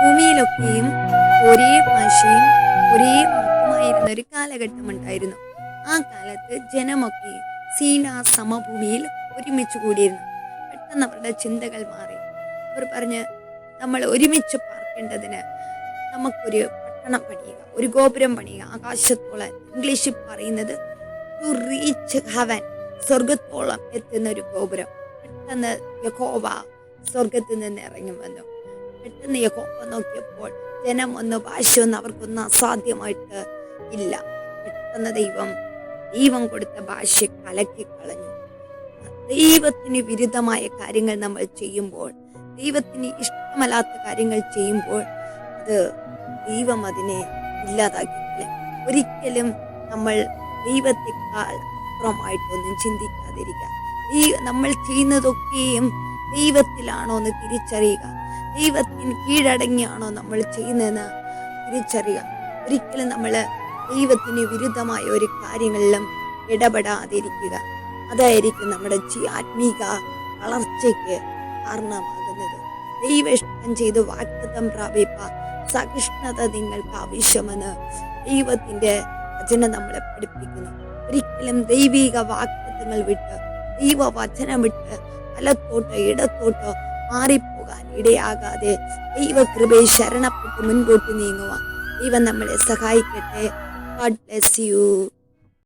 ഭൂമിയിലൊക്കെയും ഒരേ ഭാഷയും ഒരേ വാക്കുമായിരുന്ന ഒരു കാലഘട്ടം ഉണ്ടായിരുന്നു ആ കാലത്ത് ജനമൊക്കെ സീന സമഭൂമിയിൽ ഒരുമിച്ച് കൂടിയിരുന്നു. പെട്ടെന്ന് അവരുടെ ചിന്തകൾ മാറി. അവർ പറഞ്ഞ് നമ്മൾ ഒരുമിച്ച് പാർക്കേണ്ടതിന് നമുക്കൊരു പട്ടണം പണിയുക ഒരു ഗോപുരം പണിയുക ആകാശത്തോളം ഇംഗ്ലീഷിൽ പറയുന്നത് ടു റീച്ച് ഹവൻ സ്വർഗത്തോളം എത്തുന്ന ഒരു ഗോപുരം. പെട്ടെന്ന് യഹോവ സ്വർഗത്തിൽ നിന്ന് ഇറങ്ങി വന്നു. പെട്ടെന്ന് യഹോവ നോക്കിയപ്പോൾ ജനം ഒന്ന് ഭാഷയൊന്നും അവർക്കൊന്നും അസാധ്യമായിട്ട് ഇല്ല. പെട്ടെന്ന് ദൈവം ദൈവം കൊടുത്ത ഭാഷ കലക്കി കളഞ്ഞു. ദൈവത്തിന് വിരുദ്ധമായ കാര്യങ്ങൾ നമ്മൾ ചെയ്യുമ്പോൾ ദൈവത്തിന് ഇഷ്ടമല്ലാത്ത കാര്യങ്ങൾ ചെയ്യുമ്പോൾ അത് ദൈവം അതിനെ ഇല്ലാതാക്കിയില്ല ഒരിക്കലും നമ്മൾ ദൈവത്തെക്കാൾ അപ്പുറമായിട്ടൊന്നും ചിന്തിക്കാതിരിക്കുക. ഈ നമ്മൾ ചെയ്യുന്നതൊക്കെയും ദൈവത്തിലാണോ എന്ന് തിരിച്ചറിയുക. ദൈവത്തിന് കീഴടങ്ങിയാണോ നമ്മൾ ചെയ്യുന്നതെന്ന് തിരിച്ചറിയുക. ഒരിക്കലും നമ്മൾ ദൈവത്തിന് വിരുദ്ധമായ ഒരു കാര്യങ്ങളിലും ഇടപെടാതിരിക്കുക. അതായിരിക്കും നമ്മുടെ ആത്മീക വളർച്ചയ്ക്ക് കാരണമാകുന്നത്. ദൈവ ഇഷ്ടം ചെയ്ത് വാക്തത്വം പ്രാപിപ്പ സഹിഷ്ണുത നിങ്ങൾക്ക് ആവശ്യമെന്ന് ദൈവത്തിന്റെ വചനം നമ്മളെ പഠിപ്പിക്കുന്നു. ഒരിക്കലും ദൈവിക വാക്തത്വങ്ങൾ വിട്ട് ദൈവ വചനം വിട്ട് വലത്തോട്ടോ ഇടത്തോട്ടോ മാറിപ്പോകാൻ ഇടയാകാതെ ദൈവകൃപയെ ശരണപ്പെട്ട് മുൻപോട്ട് നീങ്ങുവാൻ ദൈവം നമ്മളെ സഹായിക്കട്ടെ. God bless you